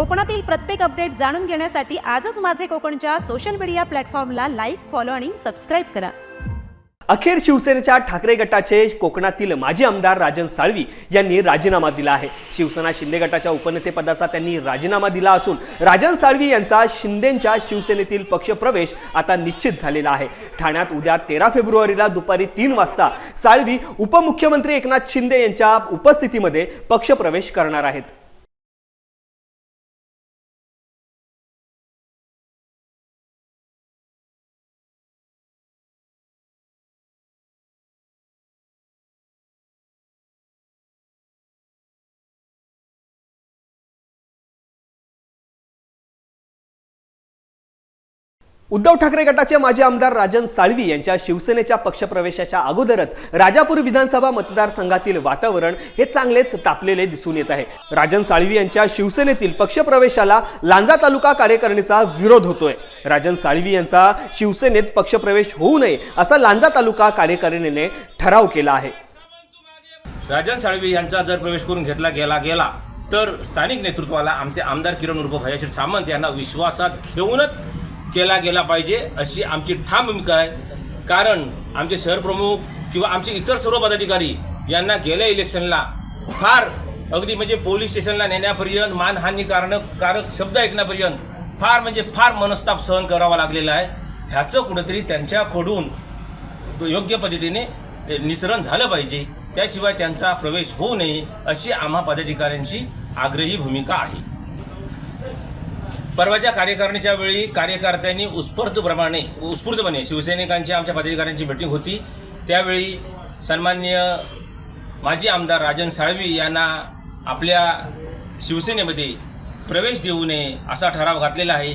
कोकणातील प्रत्येक अपडेट जाणून घेण्यासाठी आजच माझे कोकणच्या सोशल मीडिया प्लॅटफॉर्मला लाईक फॉलो आणि सबस्क्राईब करा. अखेर शिवसेनेच्या ठाकरे गटाचे कोकणातील माजी आमदार राजन साळवी यांनी राजीनामा दिला आहे. शिवसेना शिंदे गटाच्या उपनेतेपदाचा त्यांनी राजीनामा दिला असून राजन साळवी यांचा शिंदेंच्या शिवसेनेतील पक्षप्रवेश आता निश्चित झालेला आहे. ठाण्यात उद्या तेरा फेब्रुवारीला दुपारी तीन वाजता साळवी उपमुख्यमंत्री एकनाथ शिंदे यांच्या उपस्थितीमध्ये पक्षप्रवेश करणार आहेत. उद्धव ठाकरे गटाचे माजी आमदार राजन साळवी यांच्या शिवसेनेच्या पक्षप्रवेशाच्या अगोदरच राजापूर विधानसभा मतदारसंघातील वातावरण हे चांगलेच तापलेले दिसून येत आहे. राजन साळवी यांच्या शिवसेनेतील पक्षप्रवेशाला लांजा तालुका कार्यकारिणीचा विरोध होतोय. राजन साळवी यांचा शिवसेनेत पक्षप्रवेश होऊ नये असा लांजा तालुका कार्यकारिणीने ठराव केला आहे. राजन साळवी यांचा जर प्रवेश करून घेतला गेला गेला तर स्थानिक नेतृत्वाला आमचे आमदार किरण उर्फ भयाशीर सामंत यांना विश्वासात घेऊनच केला गेला पाहिजे अशी आमची ठाम भूमिका आहे. कारण आमचे शहरप्रमुख किंवा आमचे इतर सर्व पदाधिकारी यांना गेल्या इलेक्शनला फार अगदी म्हणजे पोलीस स्टेशनला नेण्यापर्यंत मानहानी कारण कारक शब्द ऐकण्यापर्यंत फार म्हणजे फार मनस्ताप सहन करावा लागलेला आहे. ह्याचं कुठंतरी त्यांच्याकडून योग्य पद्धतीने निसरण झालं पाहिजे. त्याशिवाय त्यांचा प्रवेश होऊ नये अशी आम्हा पदाधिकाऱ्यांची आग्रही भूमिका आहे. परवाच्या कार्यकारिणीच्या वेळी कार्यकर्त्यांनी उत्स्फूर्तप्रमाणे उत्स्फूर्तपणे शिवसैनिकांची आमच्या पदाधिकाऱ्यांची मीटिंग होती. त्यावेळी सन्मान्य माजी आमदार राजन साळवी यांना आपल्या शिवसेनेमध्ये प्रवेश देऊ नये असा ठराव घातलेला आहे.